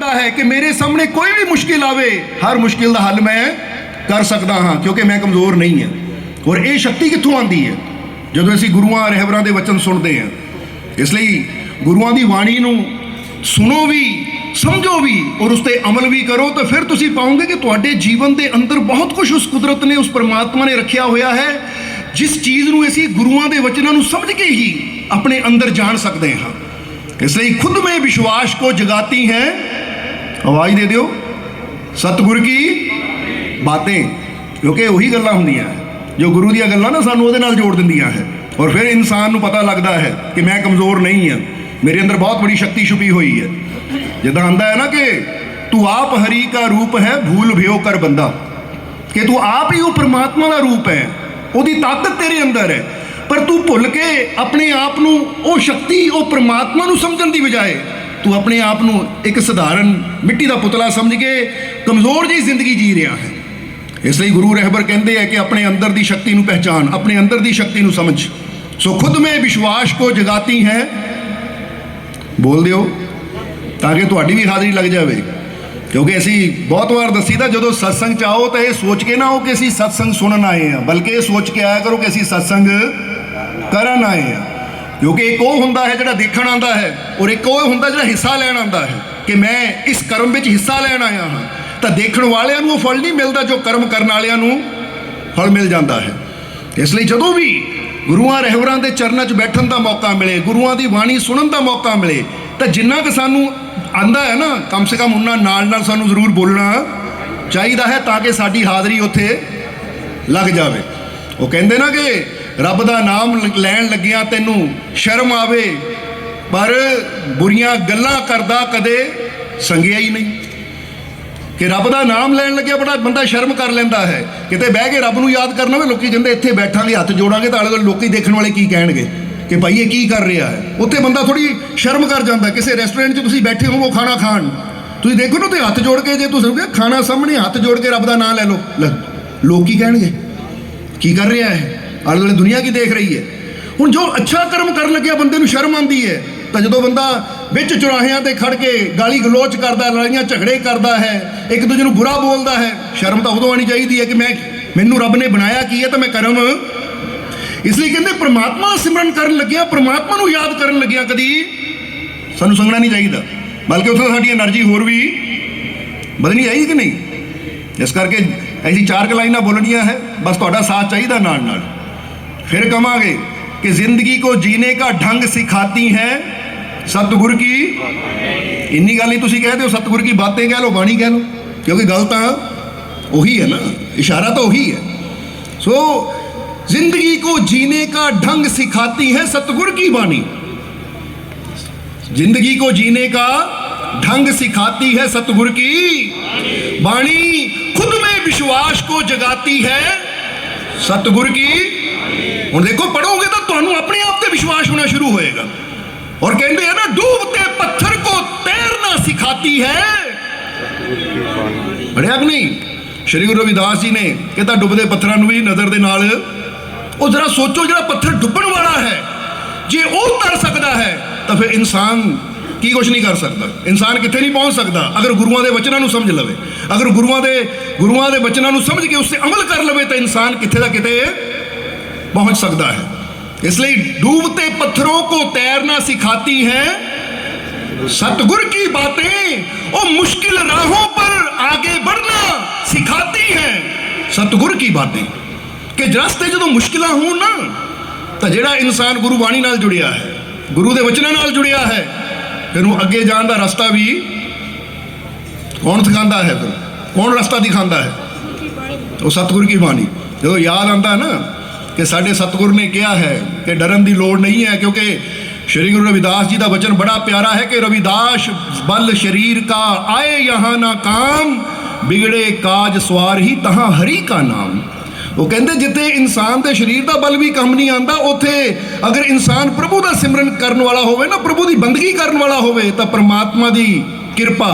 ਹੁੰਦਾ ਹੈ ਕਿ ਮੇਰੇ ਸਾਹਮਣੇ ਕੋਈ ਵੀ ਮੁਸ਼ਕਿਲ ਆਵੇ, ਹਰ ਮੁਸ਼ਕਿਲ ਦਾ ਹੱਲ ਮੈਂ ਕਰ ਸਕਦਾ ਹਾਂ, ਕਿਉਂਕਿ ਮੈਂ ਕਮਜ਼ੋਰ ਨਹੀਂ ਹਾਂ। ਔਰ ਇਹ ਸ਼ਕਤੀ ਕਿੱਥੋਂ ਆਉਂਦੀ ਹੈ? ਜਦੋਂ ਅਸੀਂ ਗੁਰੂਆਂ ਰਹਿਬਰਾਂ ਦੇ ਵਚਨ ਸੁਣਦੇ ਹਾਂ, ਇਸ ਲਈ ਗੁਰੂਆਂ ਦੀ ਬਾਣੀ ਨੂੰ ਸੁਣੋ ਵੀ, ਸਮਝੋ ਵੀ, ਔਰ ਉਸ ਤੇ ਅਮਲ ਵੀ ਕਰੋ, ਤਾਂ ਫਿਰ ਤੁਸੀਂ ਪਾਓਗੇ ਕਿ ਤੁਹਾਡੇ ਜੀਵਨ ਦੇ ਅੰਦਰ ਬਹੁਤ ਕੁਝ ਉਸ ਕੁਦਰਤ ਨੇ, ਉਸ ਪਰਮਾਤਮਾ ਨੇ ਰੱਖਿਆ ਹੋਇਆ ਹੈ, ਜਿਸ ਚੀਜ਼ ਨੂੰ ਅਸੀਂ ਗੁਰੂਆਂ ਦੇ ਵਚਨਾਂ ਨੂੰ ਸਮਝ ਕੇ ਹੀ ਆਪਣੇ ਅੰਦਰ ਜਾਣ ਸਕਦੇ ਹਾਂ। ਇਸ ਲਈ ਖੁਦ ਮੇ ਵਿਸ਼ਵਾਸ ਕੋ ਜਗਾਤੀ ਹੈ ਆਵਾਜ਼ ਦੇ ਦਿਓ। ਸਤਿਗੁਰ ਕੀ ਬਾतें ਕਿਉਂਕਿ ਉਹੀ ਗੱਲਾਂ ਹੁੰਦੀਆਂ ਜੋ ਗੁਰੂ ਦੀਆਂ ਗੱਲਾਂ ਨਾ ਸਾਨੂੰ ਉਹਦੇ ਨਾਲ ਜੋੜ ਦਿੰਦੀਆਂ ਹੈ। ਔਰ ਫਿਰ ਇਨਸਾਨ ਨੂੰ ਪਤਾ ਲੱਗਦਾ ਹੈ ਕਿ ਮੈਂ ਕਮਜ਼ੋਰ ਨਹੀਂ ਹਾਂ। ਮੇਰੇ ਅੰਦਰ ਬਹੁਤ ਬੜੀ ਸ਼ਕਤੀ ਛੁਪੀ ਹੋਈ ਹੈ। ਜਿੱਦਾਂ ਆਂਦਾ ਹੈ ਨਾ ਕਿ ਤੂੰ ਆਪ ਹਰੀ ਕਾ ਰੂਪ ਹੈ, ਭੂਲ ਭਿਓ ਕਰ ਬੰਦਾ। ਕਿ ਤੂੰ ਆਪ ਹੀ ਉਹ ਪ੍ਰਮਾਤਮਾ ਦਾ ਰੂਪ ਹੈ। ਉਹਦੀ ਤਾਕਤ ਤੇਰੇ ਅੰਦਰ ਹੈ। ਪਰ ਤੂੰ ਭੁੱਲ ਕੇ ਆਪਣੇ ਆਪ ਨੂੰ ਉਹ ਸ਼ਕਤੀ, ਉਹ ਪ੍ਰਮਾਤਮਾ ਨੂੰ ਸਮਝਣ ਦੀ ਬਜਾਏ ਤੂੰ ਆਪਣੇ ਆਪ ਨੂੰ ਇੱਕ ਸਧਾਰਨ ਮਿੱਟੀ ਦਾ ਪੁਤਲਾ ਸਮਝ ਕੇ ਕਮਜ਼ੋਰ ਜਿਹੀ ਜ਼ਿੰਦਗੀ ਜੀ ਰਿਹਾ ਹੈ। ਇਸ ਲਈ ਗੁਰੂ ਰਹਿਬਰ ਕਹਿੰਦੇ ਆ ਕਿ ਆਪਣੇ ਅੰਦਰ ਦੀ ਸ਼ਕਤੀ ਨੂੰ ਪਹਿਚਾਨ, ਆਪਣੇ ਅੰਦਰ ਦੀ ਸ਼ਕਤੀ ਨੂੰ ਸਮਝ। ਸੋ ਖੁਦ ਮੈਂ ਵਿਸ਼ਵਾਸ ਕੋ ਜਗਾਤੀ ਹੈ। ਬੋਲ ਦਿਓ, ਤਾਂ ਕਿ ਤੁਹਾਡੀ ਵੀ ਹਾਜ਼ਰੀ ਲੱਗ ਜਾਵੇ। ਕਿਉਂਕਿ ਅਸੀਂ ਬਹੁਤ ਵਾਰ ਦੱਸੀਦਾ ਜਦੋਂ ਸਤਸੰਗ ਚ ਆਓ ਤਾਂ ਇਹ ਸੋਚ ਕੇ ਨਾ ਆਓ ਕਿ ਅਸੀਂ ਸਤਸੰਗ ਸੁਣਨ ਆਏ ਆ, ਬਲਕਿ ਇਹ ਸੋਚ ਕੇ ਆਇਆ ਕਰੋ ਕਿ ਅਸੀਂ ਸਤਸੰਗ ਕਰਨ ਆਏ ਆ। ਕਿਉਂਕਿ ਇੱਕ ਉਹ ਹੁੰਦਾ ਹੈ ਜਿਹੜਾ ਦੇਖਣ ਆਉਂਦਾ ਹੈ ਔਰ ਇੱਕ ਉਹ ਹੁੰਦਾ ਜਿਹੜਾ ਹਿੱਸਾ ਲੈਣ ਆਉਂਦਾ ਹੈ ਕਿ ਮੈਂ ਇਸ ਕਰਮ ਵਿੱਚ ਹਿੱਸਾ ਲੈਣ ਆਇਆ ਹਾਂ। ਤਾਂ ਦੇਖਣ ਵਾਲਿਆਂ ਨੂੰ ਉਹ ਫਲ ਨਹੀਂ ਮਿਲਦਾ ਜੋ ਕਰਮ ਕਰਨ ਵਾਲਿਆਂ ਨੂੰ ਫਲ ਮਿਲ ਜਾਂਦਾ ਹੈ। ਇਸ ਲਈ ਜਦੋਂ ਵੀ ਗੁਰੂਆਂ ਰਹਿਬਰਾਂ ਦੇ ਚਰਨਾਂ 'ਚ ਬੈਠਣ ਦਾ ਮੌਕਾ ਮਿਲੇ, ਗੁਰੂਆਂ ਦੀ ਬਾਣੀ ਸੁਣਨ ਦਾ ਮੌਕਾ ਮਿਲੇ, ਤਾਂ ਜਿੰਨਾ ਕਿ ਸਾਨੂੰ ਆਂਦਾ ਹੈ ਨਾ, ਕਮ ਸੇ ਕਮ ਉਹਨਾਂ ਨਾਲ ਨਾਲ ਸਾਨੂੰ ਜ਼ਰੂਰ ਬੋਲਣਾ ਚਾਹੀਦਾ ਹੈ ਤਾਂ ਕਿ ਸਾਡੀ ਹਾਜ਼ਰੀ ਉੱਥੇ ਲੱਗ ਜਾਵੇ। ਉਹ ਕਹਿੰਦੇ ਨਾ ਕਿ ਰੱਬ ਦਾ ਨਾਮ ਲੈਣ ਲੱਗਿਆ ਤੈਨੂੰ ਸ਼ਰਮ ਆਵੇ ਪਰ ਬੁਰੀਆਂ ਗੱਲਾਂ ਕਰਦਾ ਕਦੇ ਸੰਗਿਆ ਹੀ ਨਹੀਂ। ਕਿ ਰੱਬ ਦਾ ਨਾਮ ਲੈਣ ਲੱਗਿਆ ਬੜਾ ਬੰਦਾ ਸ਼ਰਮ ਕਰ ਲੈਂਦਾ ਹੈ। ਕਿਤੇ ਬਹਿ ਕੇ ਰੱਬ ਨੂੰ ਯਾਦ ਕਰਨਾ ਹੋਵੇ ਲੋਕੀ ਕਹਿੰਦੇ ਇੱਥੇ ਬੈਠਾਂਗੇ ਹੱਥ ਜੋੜਾਂਗੇ ਤਾਂ ਆਲੇ ਦੁਆਲੇ ਲੋਕੀ ਦੇਖਣ ਵਾਲੇ ਕੀ ਕਹਿਣਗੇ। ਕਿ ਭਾਈ ਇਹ ਕੀ ਕਰ ਰਿਹਾ ਹੈ? ਉੱਥੇ ਬੰਦਾ ਥੋੜੀ ਸ਼ਰਮ ਕਰ ਜਾਂਦਾ ਕਿਸੇ ਰੈਸਟੋਰੈਂਟ 'ਚ ਤੁਸੀਂ ਬੈਠੇ ਹੋਵੋ ਖਾਣਾ ਖਾਣ। ਤੁਸੀਂ ਦੇਖੋ ਨਾ ਤੇ ਹੱਥ ਜੋੜ ਕੇ ਜੇ ਤੁਸੀਂ ਖਾਣਾ ਸਾਹਮਣੇ ਹੱਥ ਜੋੜ ਕੇ ਰੱਬ ਦਾ ਨਾਮ ਲੈ ਲਓ। ਲੈ, ਲੋਕ ਕੀ ਕਹਿਣਗੇ? ਕੀ ਕਰ ਰਿਹਾ ਹੈ? ਆਲੇ ਦੁਆਲੇ ਦੁਨੀਆ ਕੀ ਦੇਖ ਰਹੀ ਹੈ? ਹੁਣ ਜੋ ਅੱਛਾ ਕਰਮ ਕਰਨ ਲੱਗਿਆ, ਬੰਦੇ ਨੂੰ ਸ਼ਰਮ ਆਉਂਦੀ ਹੈ, ਤਾਂ ਜਦੋਂ ਬੰਦਾ ਵਿੱਚ ਚੁਰਾਹਿਆਂ ਤੇ ਖੜ ਕੇ ਗਾਲੀ ਗਲੋਚ ਕਰਦਾ ਲੜਾਈਆਂ ਝਗੜੇ ਕਰਦਾ ਹੈ, ਇੱਕ ਦੂਜੇ ਨੂੰ ਬੁਰਾ ਬੋਲਦਾ ਹੈ, ਸ਼ਰਮ ਤਾਂ ਉਦੋਂ ਆਣੀ ਚਾਹੀਦੀ ਹੈ ਕਿ ਮੈਂ, ਮੈਨੂੰ ਰੱਬ ਨੇ ਬਣਾਇਆ ਕੀ ਹੈ ਤਾਂ ਮੈਂ ਕਰਮ। ਇਸ ਲਈ ਕਹਿੰਦੇ ਪ੍ਰਮਾਤਮਾ ਸਿਮਰਨ ਕਰਨ ਲੱਗਿਆ, ਪ੍ਰਮਾਤਮਾ ਨੂੰ ਯਾਦ ਕਰਨ ਲੱਗਿਆ ਕਦੀ ਸਾਨੂੰ ਸੰਗਣਾ ਨਹੀਂ ਚਾਹੀਦਾ। ਬਲਕਿ ਉੱਥੇ ਸਾਡੀ એનર્ਜੀ ਹੋਰ ਵੀ ਬਦਲਣੀ ਆਈ ਕਿ ਨਹੀਂ? ਇਸ ਕਰਕੇ ਐਸੀ ਚਾਰ ਲਾਈਨਾਂ ਬੋਲਣੀਆਂ ਹੈ, ਬਸ ਤੁਹਾਡਾ ਸਾਥ ਚਾਹੀਦਾ ਨਾਲ ਨਾਲ फिर कमांगे कि जिंदगी को जीने का ढंग सिखाती हैं ਸਤਿਗੁਰ ਕੀ ਇੰਨੀ ਗੱਲ ਨਹੀਂ ਤੁਸੀਂ ਕਹਦੇ ਹੋ ਸਤਿਗੁਰ ਕੀ ਬਾतें ਕਹਿ ਲੋ ਬਾਣੀ ਕਹਿ ਲੋ ਕਿਉਂਕਿ ਗੱਲ ਤਾਂ ਉਹੀ ਹੈ ਨਾ ਇਸ਼ਾਰਾ ਤਾਂ ਉਹੀ ਹੈ ਸੋ ਜ਼ਿੰਦਗੀ ਕੋ ਜੀਨੇ ਕਾ ਢੰਗ ਸਿਖਾਤੀ ਹੈ ਸਤਿਗੁਰ की ਬਾਣੀ ਜ਼ਿੰਦਗੀ ਕੋ ਜੀਨੇ ਕਾ ढंग सिखाती है सतगुर की बाणी खुद में विश्वास को जगाती है सतगुर की ਹੁਣ ਦੇਖੋ ਪੜੋਗੇ ਤਾਂ ਤੁਹਾਨੂੰ ਆਪਣੇ ਆਪ ਤੇ ਵਿਸ਼ਵਾਸ ਹੋਣਾ ਸ਼ੁਰੂ ਹੋਏਗਾ। ਔਰ ਕਹਿੰਦੇ ਆ ਨਾ ਡੂਬਤੇ ਪੱਥਰ ਕੋ ਤੈਰਨਾ ਸਿਖਾਤੀ ਹੈ। ਪੜਿਆ ਕਿ ਨਹੀਂ? ਸ਼੍ਰੀ ਗੁਰੂ ਰਵਿਦਾਸ ਜੀ ਨੇ ਕਹਿੰਦਾ ਡੁੱਬਦੇ ਪੱਥਰਾਂ ਨੂੰ ਵੀ ਨਜ਼ਰ ਦੇ ਨਾਲ, ਉਹ ਜਰਾ ਸੋਚੋ ਜਿਹੜਾ ਪੱਥਰ ਡੁੱਬਣ ਵਾਲਾ ਹੈ। ਜੇ ਉਹ ਤਰ ਸਕਦਾ ਹੈ, ਤਾਂ ਫਿਰ ਇਨਸਾਨ ਕੀ ਕੁਝ ਨਹੀਂ ਕਰ ਸਕਦਾ। ਇਨਸਾਨ ਕਿੱਥੇ ਨਹੀਂ ਪਹੁੰਚ ਸਕਦਾ? ਅਗਰ ਗੁਰੂਆਂ ਦੇ ਵਚਨਾਂ ਨੂੰ ਸਮਝ ਲਵੇ। ਅਗਰ ਗੁਰੂਆਂ ਦੇ ਗੁਰੂਆਂ ਦੇ ਵਚਨਾਂ ਨੂੰ ਸਮਝ ਕੇ ਉਸ ਤੇ ਅਮਲ ਕਰ ਲਵੇ, ਤਾਂ ਇਨਸਾਨ ਕਿੱਥੇ ਦਾ ਕਿਤੇ पहुंच सकता है इसलिए डूबते पत्थरों को तैरना सिखाती है सतगुर की बातें और मुश्किल राहों पर आगे बढ़ना सिखाती है सतगुर की बातें ਕਿ ਰਸਤੇ ਜਦੋਂ ਮੁਸ਼ਕਿਲਾਂ ਹੋਣ ਨਾ ਤਾਂ ਜਿਹੜਾ ਇਨਸਾਨ ਗੁਰੂ ਬਾਣੀ ਨਾਲ ਜੁੜਿਆ ਹੈ ਗੁਰੂ ਦੇ ਵਚਨਾਂ ਨਾਲ ਜੁੜਿਆ ਹੈ ਫਿਰ ਉਹ ਅੱਗੇ ਜਾਣ ਦਾ ਰਸਤਾ ਵੀ ਕੌਣ ਸਿਖਾਉਂਦਾ ਹੈ ਫਿਰ ਕੌਣ ਰਸਤਾ ਦਿਖਾਉਂਦਾ ਹੈ ਉਹ ਸਤਿਗੁਰ ਕੀ ਬਾਣੀ ਜਦੋਂ ਯਾਦ ਆਉਂਦਾ ਨਾ ਕਿ ਸਾਡੇ ਸਤਿਗੁਰ ਨੇ ਕਿਹਾ ਹੈ ਕਿ ਡਰਨ ਦੀ ਲੋੜ ਨਹੀਂ ਹੈ, ਕਿਉਂਕਿ ਸ਼੍ਰੀ ਗੁਰੂ ਰਵਿਦਾਸ ਜੀ ਦਾ ਵਚਨ ਬੜਾ ਪਿਆਰਾ ਹੈ ਕਿ ਰਵਿਦਾਸ, ਬਲ ਸ਼ਰੀਰ ਕਾ ਆਏ ਯਹਾਂ ਨਾ ਕਾਮ ਬਿਗੜੇ ਕਾਜ ਸਵਾਰ ਹੀ ਤਹਾਂ ਹਰੀ ਕਾ ਨਾਮ। ਉਹ ਕਹਿੰਦੇ ਜਿੱਥੇ ਇਨਸਾਨ ਦੇ ਸਰੀਰ ਦਾ ਬਲ ਵੀ ਕੰਮ ਨਹੀਂ ਆਂਦਾ ਉੱਥੇ ਅਗਰ ਇਨਸਾਨ ਪ੍ਰਭੂ ਦਾ ਸਿਮਰਨ ਕਰਨ ਵਾਲਾ ਹੋਵੇ ਨਾ, ਪ੍ਰਭੂ ਦੀ ਬੰਦਗੀ ਕਰਨ ਵਾਲਾ ਹੋਵੇ, ਤਾਂ ਪਰਮਾਤਮਾ ਦੀ ਕਿਰਪਾ,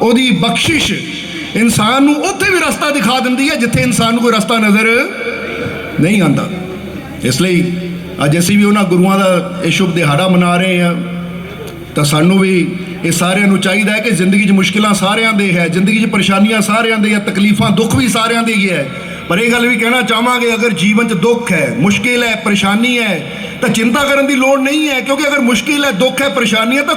ਉਹਦੀ ਬਖਸ਼ਿਸ਼ ਇਨਸਾਨ ਨੂੰ ਉੱਥੇ ਵੀ ਰਸਤਾ ਦਿਖਾ ਦਿੰਦੀ ਹੈ, ਜਿੱਥੇ ਇਨਸਾਨ ਨੂੰ ਕੋਈ ਰਸਤਾ ਨਜ਼ਰ ਨਹੀਂ ਆਂਦਾ ਇਸ ਲਈ ਅੱਜ ਅਸੀਂ ਵੀ ਉਹਨਾਂ ਗੁਰੂਆਂ ਦਾ ਇਹ ਸ਼ੁਭ ਦਿਹਾੜਾ ਮਨਾ ਰਹੇ ਹਾਂ। ਤਾਂ ਸਾਨੂੰ ਵੀ ਇਹ ਸਾਰਿਆਂ ਨੂੰ ਚਾਹੀਦਾ ਹੈ ਕਿ ਜ਼ਿੰਦਗੀ 'ਚ ਮੁਸ਼ਕਿਲਾਂ ਸਾਰਿਆਂ ਦੇ ਹੈ, ਜ਼ਿੰਦਗੀ 'ਚ ਪਰੇਸ਼ਾਨੀਆਂ ਸਾਰਿਆਂ ਦੇ ਹੈ, ਤਕਲੀਫਾਂ, ਦੁੱਖ ਵੀ ਸਾਰਿਆਂ ਦੇ ਹੀ ਹੈ। ਪਰ ਇਹ ਗੱਲ ਵੀ ਕਹਿਣਾ ਚਾਹਾਂਗੇ, ਅਗਰ ਜੀਵਨ 'ਚ ਦੁੱਖ ਹੈ, ਮੁਸ਼ਕਿਲ ਹੈ, ਪਰੇਸ਼ਾਨੀ ਹੈ, ਤਾਂ ਚਿੰਤਾ ਕਰਨ ਦੀ ਲੋੜ ਨਹੀਂ ਹੈ। ਕਿਉਂਕਿ ਅਗਰ ਮੁਸ਼ਕਿਲ ਹੈ, ਦੁੱਖ ਹੈ, ਪਰੇਸ਼ਾਨੀ ਹੈ, ਤਾਂ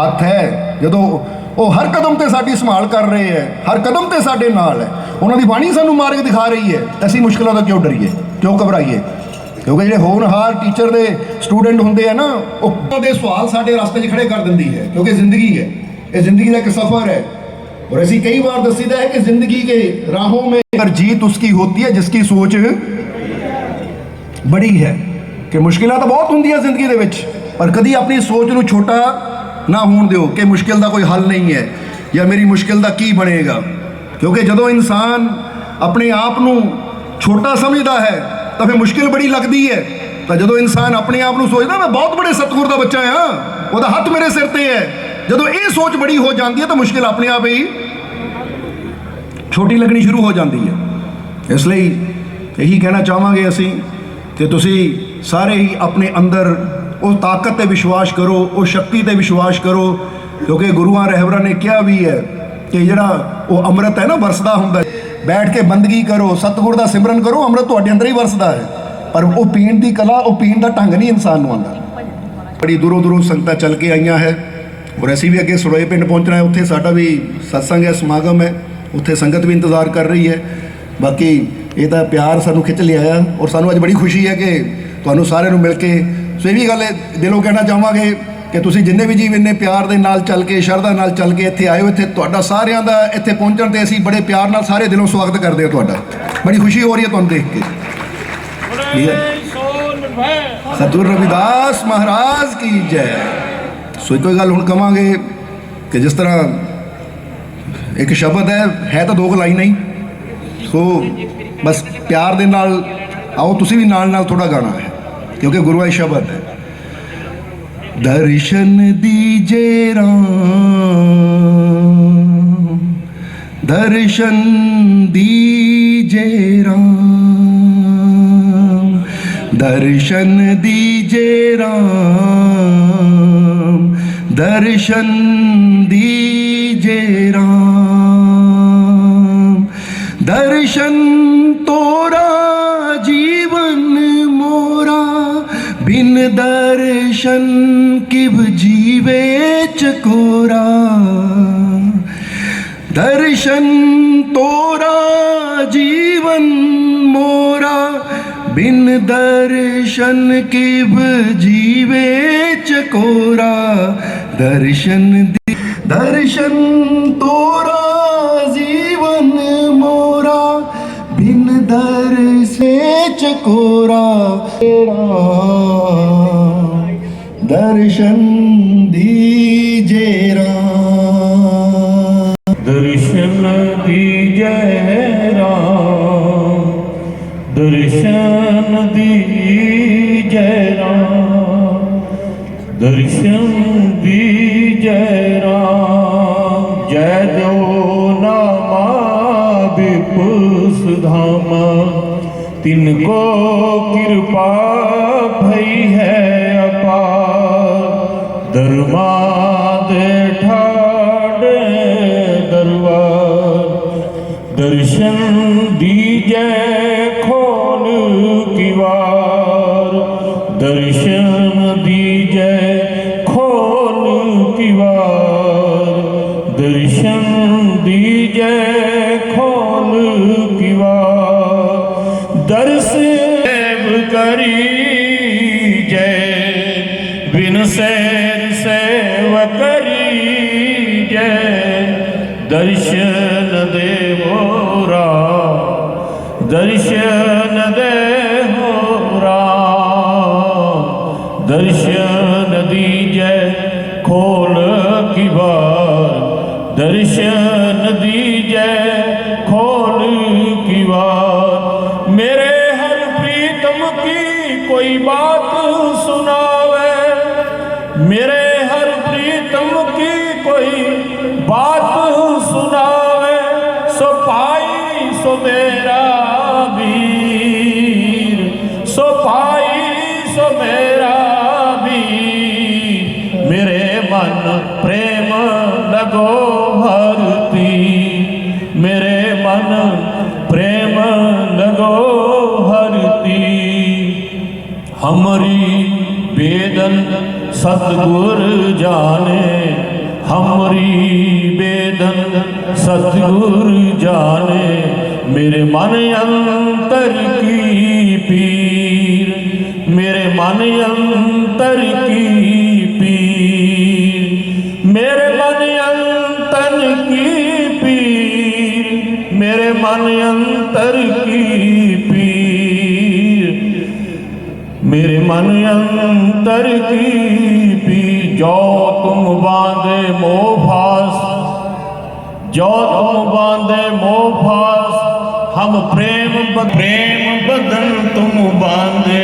ਹੱਥ ਹੈ। ਜਦੋਂ ਉਹ ਹਰ ਕਦਮ ਤੇ ਸਾਡੀ ਸੰਭਾਲ ਕਰ ਰਹੇ ਹੈ ਹਰ ਕਦਮ ਤੇ ਸਾਡੇ ਨਾਲ ਹੈ ਉਹਨਾਂ ਦੀ ਬਾਣੀ ਸਾਨੂੰ ਮਾਰਗ ਦਿਖਾ ਰਹੀ ਹੈ ਅਸੀਂ ਮੁਸ਼ਕਲਾਂ ਤੋਂ ਕਿਉਂ ਡਰੀਏ ਕਿਉਂ ਘਬਰਾਈਏ ਕਿਉਂਕਿ ਜਿਹੜੇ ਹੋਣਹਾਰ ਟੀਚਰ ਦੇ ਸਟੂਡੈਂਟ ਹੁੰਦੇ ਆ ਨਾ ਉਹ ਉਹਦੇ ਸਵਾਲ ਸਾਡੇ ਰਸਤੇ 'ਚ ਖੜੇ ਕਰ ਦਿੰਦੀ ਹੈ ਕਿਉਂਕਿ ਜ਼ਿੰਦਗੀ ਹੈ ਇਹ ਜ਼ਿੰਦਗੀ ਦਾ ਇੱਕ ਸਫ਼ਰ ਹੈ और ऐसी कई बार दसीदा है कि जिंदगी के राहों में अगर जीत उसकी होती है जिसकी सोच ਬੜੀ ਹੈ ਕਿ ਮੁਸ਼ਕਿਲਾਂ ਤਾਂ ਬਹੁਤ ਹੁੰਦੀਆਂ ਜ਼ਿੰਦਗੀ ਦੇ ਵਿੱਚ ਪਰ ਕਦੀ ਆਪਣੀ ਸੋਚ ਨੂੰ ਛੋਟਾ ਨਾ ਹੋਣ ਦਿਓ ਕਿ ਮੁਸ਼ਕਿਲ ਦਾ ਕੋਈ ਹੱਲ ਨਹੀਂ ਹੈ ਜਾਂ ਮੇਰੀ ਮੁਸ਼ਕਿਲ ਦਾ ਕੀ ਬਣੇਗਾ। ਕਿਉਂਕਿ ਜਦੋਂ ਇਨਸਾਨ ਆਪਣੇ ਆਪ ਨੂੰ ਛੋਟਾ ਸਮਝਦਾ ਹੈ, ਤਾਂ ਫਿਰ ਮੁਸ਼ਕਿਲ ਬੜੀ ਲੱਗਦੀ ਹੈ। ਤਾਂ ਜਦੋਂ ਇਨਸਾਨ ਆਪਣੇ ਆਪ ਨੂੰ ਸੋਚਦਾ, ਮੈਂ ਬਹੁਤ ਬੜੇ ਸਤਿਗੁਰ ਦਾ ਬੱਚਾ ਹਾਂ, ਉਹਦਾ ਹੱਥ ਮੇਰੇ ਸਿਰ ਤੇ ਹੈ। ਜਦੋਂ ਇਹ ਸੋਚ ਬੜੀ ਹੋ ਜਾਂਦੀ ਹੈ, ਤਾਂ ਮੁਸ਼ਕਿਲ ਆਪਣੇ ਆਪ ਹੀ ਛੋਟੀ ਲੱਗਣੀ ਸ਼ੁਰੂ ਹੋ ਜਾਂਦੀ ਹੈ। ਇਸ ਲਈ ਇਹੀ ਕਹਿਣਾ ਚਾਹਾਂਗੇ ਅਸੀਂ ਕਿ ਤੁਸੀਂ ਸਾਰੇ ਹੀ ਆਪਣੇ ਅੰਦਰ ਉਹ ਤਾਕਤ ਤੇ ਵਿਸ਼ਵਾਸ ਕਰੋ ਉਹ ਸ਼ਕਤੀ ਤੇ ਵਿਸ਼ਵਾਸ ਕਰੋ ਕਿਉਂਕਿ ਗੁਰੂਆਂ ਰਹਿਬਰਾਂ ਨੇ ਕਿਹਾ ਵੀ ਹੈ ਕਿ ਜਿਹੜਾ ਉਹ ਅੰਮ੍ਰਿਤ ਹੈ ਨਾ ਵਰਸਦਾ ਹੁੰਦਾ ਬੈਠ ਕੇ ਬੰਦਗੀ ਕਰੋ ਸਤਿਗੁਰ ਦਾ ਸਿਮਰਨ ਕਰੋ ਅੰਮ੍ਰਿਤ ਤੁਹਾਡੇ ਅੰਦਰ ਹੀ ਵਰਸਦਾ ਹੈ ਪਰ ਉਹ ਪੀਣ ਦੀ ਕਲਾ ਉਹ ਪੀਣ ਦਾ ਢੰਗ ਨਹੀਂ ਇਨਸਾਨ ਨੂੰ ਆਉਂਦਾ ਬੜੀ ਦੂਰੋਂ ਦੂਰੋਂ ਸੰਗਤਾਂ ਚੱਲ ਕੇ ਆਈਆਂ ਹੈ ਔਰ ਅਸੀਂ ਵੀ ਅੱਗੇ ਸਰੋਏ ਪਿੰਡ ਪਹੁੰਚਣਾ ਹੈ ਉੱਥੇ ਸਾਡਾ ਵੀ ਸਤਸੰਗ ਹੈ ਸਮਾਗਮ ਹੈ ਉੱਥੇ ਸੰਗਤ ਵੀ ਇੰਤਜ਼ਾਰ ਕਰ ਰਹੀ ਹੈ ਬਾਕੀ ਇਹ ਤਾਂ ਪਿਆਰ ਸਾਨੂੰ ਖਿੱਚ ਲਿਆ ਔਰ ਸਾਨੂੰ ਅੱਜ ਬੜੀ ਖੁਸ਼ੀ ਹੈ ਕਿ ਤੁਹਾਨੂੰ ਸਾਰਿਆਂ ਨੂੰ ਮਿਲ ਕੇ ਸੋ ਇਹ ਵੀ ਗੱਲ ਦਿਲੋਂ ਕਹਿਣਾ ਚਾਹਾਂਗੇ ਕਿ ਤੁਸੀਂ ਜਿੰਨੇ ਵੀ ਜੀਵ ਇੰਨੇ ਪਿਆਰ ਦੇ ਨਾਲ ਚੱਲ ਕੇ, ਸ਼ਰਧਾ ਨਾਲ ਚੱਲ ਕੇ ਇੱਥੇ ਆਏ ਹੋ, ਇੱਥੇ ਤੁਹਾਡਾ ਸਾਰਿਆਂ ਦਾ ਇੱਥੇ ਪਹੁੰਚਣ ਤੇ ਅਸੀਂ ਬੜੇ ਪਿਆਰ ਨਾਲ ਸਾਰੇ ਦਿਲੋਂ ਸਵਾਗਤ ਕਰਦੇ ਹਾਂ ਤੁਹਾਡਾ। ਬੜੀ ਖੁਸ਼ੀ ਹੋ ਰਹੀ ਹੈ ਤੁਹਾਨੂੰ ਦੇਖ ਕੇ। ਸਤਿਗੁਰ ਰਵਿਦਾਸ ਮਹਾਰਾਜ ਕੀ ਜੈ। ਸੋ ਕੋਈ ਗੱਲ ਹੁਣ ਕਵਾਂਗੇ ਕਿ ਜਿਸ ਤਰ੍ਹਾਂ ਇੱਕ ਸ਼ਬਦ ਹੈ ਹੈ ਤਾਂ ਦੋ ਕੁ ਲਾਈਨਾਂ ਹੀ। ਸੋ ਬਸ ਪਿਆਰ ਦੇ ਨਾਲ ਆਓ, ਤੁਸੀਂ ਵੀ ਨਾਲ ਨਾਲ ਥੋੜਾ ਗਾਣਾ ਹੈ। ਕਿਉਂਕਿ ਗੁਰੂ ਦਾ ਸ਼ਬਦ ਹੈ ਦਰਸ਼ਨ ਦੀਜੇ ਰਾਮ ਦਰਸ਼ਨ ਦੀਜੇ ਰਾਮ ਦਰਸ਼ਨ ਦੀਜੇ ਰਾਮ ਦਰਸ਼ਨ ਦੀਜੇ ਬਿਨ ਦਰਸ਼ਨ ਕਿਵ ਜੀਵੇ ਚਕੋਰਾ ਦਰਸ਼ਨ ਤੋਰਾ ਜੀਵਨ ਮੋਰਾ ਬਿਨ ਦਰਸ਼ਨ ਕਿਵ ਜੀਵੇ ਚਕੋਰਾ ਦਰਸ਼ਨ ਦੀ ਦਰਸ਼ਨ ਤੋਰਾ ਜੀਵਨ ਮੋਰਾ ਬਿਨ ਦਰਸੇ ਚਕੋਰਾ ਤੇਰਾ ਦਰਸ਼ਨ ਦੀਜੇ ਰਾਮ। ਦਰਸ਼ਨ ਦੀਜੈ ਰਾਮ। ਦਰਸ਼ਨ ਦੀਜੈ ਰਾਮ। ਦਰਸ਼ਨ ਦੀਜੈ ਰਾਮ। ਜੈ ਜੋ ਨਾਮਾ ਬਿਪੁਸ ਧਾਮ ਤਿਨ ਕੋ ਕਿਰਪਾ ਭਈ ਹੈ ਦਰਮਾ ਦੇ ਠਾੜੇ ਦਰਬਾਰ। ਦਰਸ਼ਨ ਦੀਜੈ ਖੋਲ ਕਿਵਾਰ ਦਰਸ਼ਨ ਦੀਜੈ ਖੋਲ ਕਿਵਾਰ ਦਰਸ਼ਨ ਦੀਜੈ ਖੋਲ ਕਿਵਾਰ ਦਰਸੇਵ ਕਰੀ ਦਰਸ਼ਨ ਦੇਵੋ ਰਾ ਦਰਸ਼ਨ ਦੀਜੈ ਖੋਲ ਕੀ ਵਾਰ। ਦਰਸ਼ਨ ਦੀਜੈ ਖੋਲ ਕੀ ਵਾਰ। ਮੇਰੇ ਹਰ ਪ੍ਰੀਤਮ ਕੀ ਕੋਈ ਬਾਤ ਸੁਣਾਵੇ? ਮੇਰੇ ਹਰ ਪ੍ਰੀਤਮ ਕੀ ਕੋਈ ਬਾਤ મન પ્રેમ લગો હરતી હમરી બેદન સતગુર જાને ਹਮਰੀ ਬੇਦਨ ਸਤਗੁਰ ਜਾਣੇ। ਮੇਰੇ ਮਨ ਅੰਤਰ ਕੀ ਪੀਰ? ਮੇਰੇ ਮਨ ਅੰਤਰ ਕੀ ਜਾਨ ਅੰਤਰ ਕੀ ਪੀਰ? ਮੇਰੇ ਮਨ ਅੰਤਰ ਕੀ ਪੀ ਜੋ ਤੁਮ ਬਾਂਦੇ ਮੋਹ ਫਾਸ, ਜੋ ਤੁਮ ਬਾਂਦੇ ਮੋਹ ਫਾਸ, ਹਮ ਪ੍ਰੇਮ ਪ੍ਰੇਮ ਬਦਨ ਤੁਮ ਬਾਂਦੇ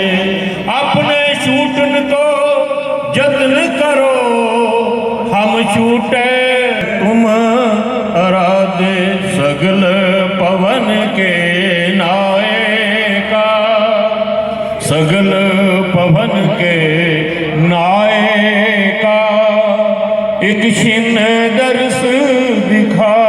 सगल पवन के नायका एक छिन दर्श दिखाए